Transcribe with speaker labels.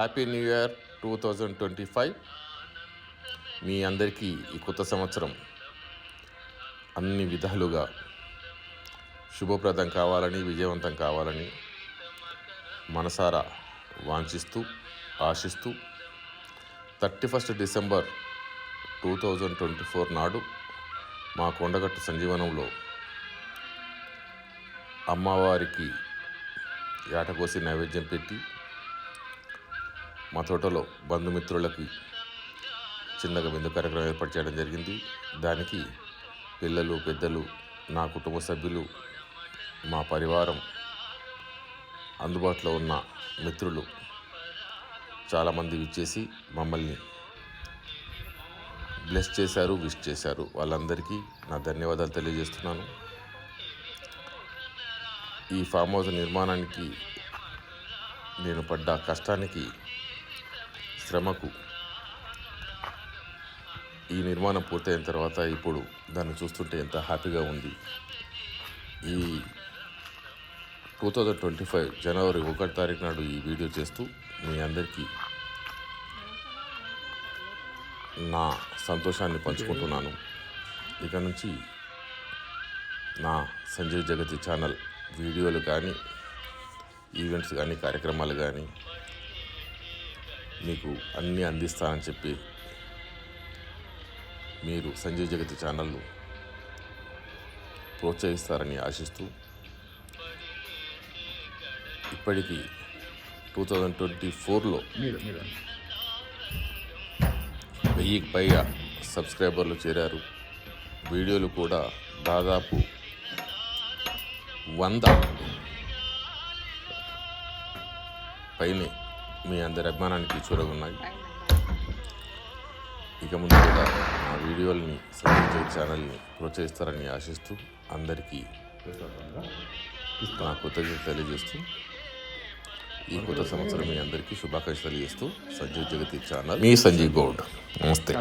Speaker 1: Happy new year two thousand twenty five మీ అందరికీ ఈ కొత్త సంవత్సరం అన్ని విధాలుగా శుభప్రదం కావాలని విజయవంతం కావాలని మనసారా వాంఛిస్తూ ఆశిస్తూ thirty first December two thousand twenty four నాడు మా కొండగట్టు సంజీవనంలో అమ్మవారికి ఏటకోసి నైవేద్యం పెట్టి మా తోటలో బంధుమిత్రులకి చిన్నగా విందు కార్యక్రమం ఏర్పాటు చేయడం జరిగింది. దానికి పిల్లలు పెద్దలు నా కుటుంబ సభ్యులు మా పరివారం అందుబాటులో ఉన్న మిత్రులు చాలామంది ఇచ్చేసి మమ్మల్ని బ్లెస్ చేశారు విష్ చేశారు. వాళ్ళందరికీ నా ధన్యవాదాలు తెలియజేస్తున్నాను. ఈ ఫామ్ హౌస్ నిర్మాణానికి నేను పడ్డ కష్టానికి శ్రమకు ఈ నిర్మాణం పూర్తయిన తర్వాత ఇప్పుడు దాన్ని చూస్తుంటే ఎంత హ్యాపీగా ఉంది. ఈ టూ థౌజండ్ ట్వంటీ ఫైవ్ జనవరి ఒకటి తారీఖు నాడు ఈ వీడియో చేస్తూ మీ అందరికీ నా సంతోషాన్ని పంచుకుంటున్నాను. ఇక నుంచి నా సంజయ్ జగతి ఛానల్ వీడియోలు కానీ ఈవెంట్స్ కానీ కార్యక్రమాలు కానీ మీకు అన్నీ అందిస్తానని చెప్పి మీరు సంజయ్ జగతి ఛానల్ను ప్రోత్సహిస్తారని ఆశిస్తూ ఇప్పటికీ టూ థౌజండ్ ట్వంటీ ఫోర్లో వెయ్యికి పైగా సబ్స్క్రైబర్లు చేరారు. వీడియోలు కూడా దాదాపు వంద. పైనే మీ అందరి అభిమానానికి చూరగున్నాయి. ఇక ముందు కూడా నా వీడియోల్ని సంజయ్ ఛానల్ని ప్రోత్సహిస్తారని ఆశిస్తూ అందరికీ నా కృతజ్ఞత తెలియజేస్తూ ఈ కొత్త సంవత్సరం మీ అందరికీ శుభాకాంక్షలు తెలియజేస్తూ సంజయ్ జగతి ఛానల్ మీ సంజయ్ గౌడ్. నమస్తే.